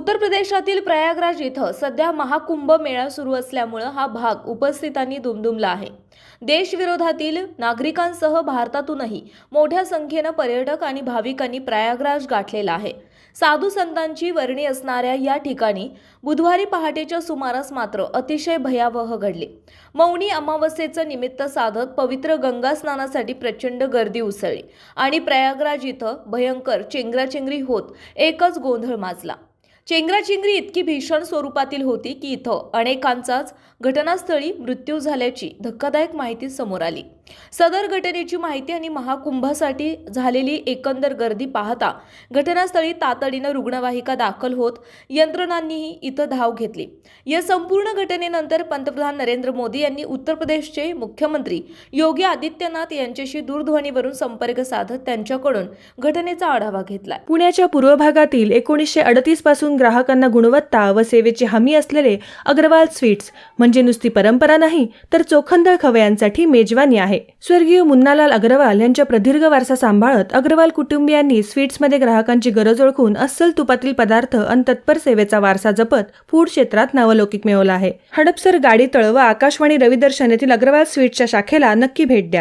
उत्तर प्रदेशातील प्रयागराज इथं सध्या महाकुंभ मेळा सुरू असल्यामुळं हा भाग उपस्थितांनी दुमदुमला आहे. देशविरोधातील नागरिकांसह भारतातूनही मोठ्या संख्येनं पर्यटक आणि भाविकांनी प्रयागराज गाठलेला आहे. साधू संतांची वर्णी असणाऱ्या या ठिकाणी बुधवारी पहाटेच्या सुमारास मात्र अतिशय भयावह घडले. मौनी अमावस्येचं निमित्त साधत पवित्र गंगा स्नानासाठी प्रचंड गर्दी उसळली आणि प्रयागराज इथं भयंकर चेंगराचेंगरी होत एकच गोंधळ माजला. चेंगराचेंगरी इतकी भीषण स्वरूपातील होती की इथं अनेकांचाच घटनास्थळी मृत्यू झाल्याची धक्कादायक माहिती समोर आली. सदर घटनेची माहिती आणि महाकुंभासाठी झालेली एकंदर गर्दी पाहता घटनास्थळी तातडीनं रुग्णवाहिका दाखल होत यंत्रणांनीही इथं धाव घेतली. या संपूर्ण घटनेनंतर पंतप्रधान नरेंद्र मोदी यांनी उत्तर प्रदेशचे मुख्यमंत्री योगी आदित्यनाथ यांच्याशी दूरध्वनीवरून संपर्क साधत त्यांच्याकडून घटनेचा आढावा घेतला. पुण्याच्या पूर्व भागातील एकोणीसशे अडतीसपासून ग्राहकांना गुणवत्ता व सेवेची हमी असलेले अग्रवाल स्वीट्स म्हणजे नुसती परंपरा नाही तर चोखंदळ खवयांसाठी मेजवानी आहे. स्वर्गीय मुन्नालाल अग्रवाल यांच्या प्रदीर्घ वारसा सांभाळत अग्रवाल कुटुंबियांनी स्वीट्समध्ये ग्राहकांची गरज ओळखून अस्सल तुपातील पदार्थ आणि तत्पर सेवेचा वारसा जपत फूड क्षेत्रात नावलौकिक मिळवला आहे. हडपसर गाडी तळ व आकाशवाणी रविदर्शन येथील अग्रवाल स्वीट्सच्या शाखेला नक्की भेट द्या.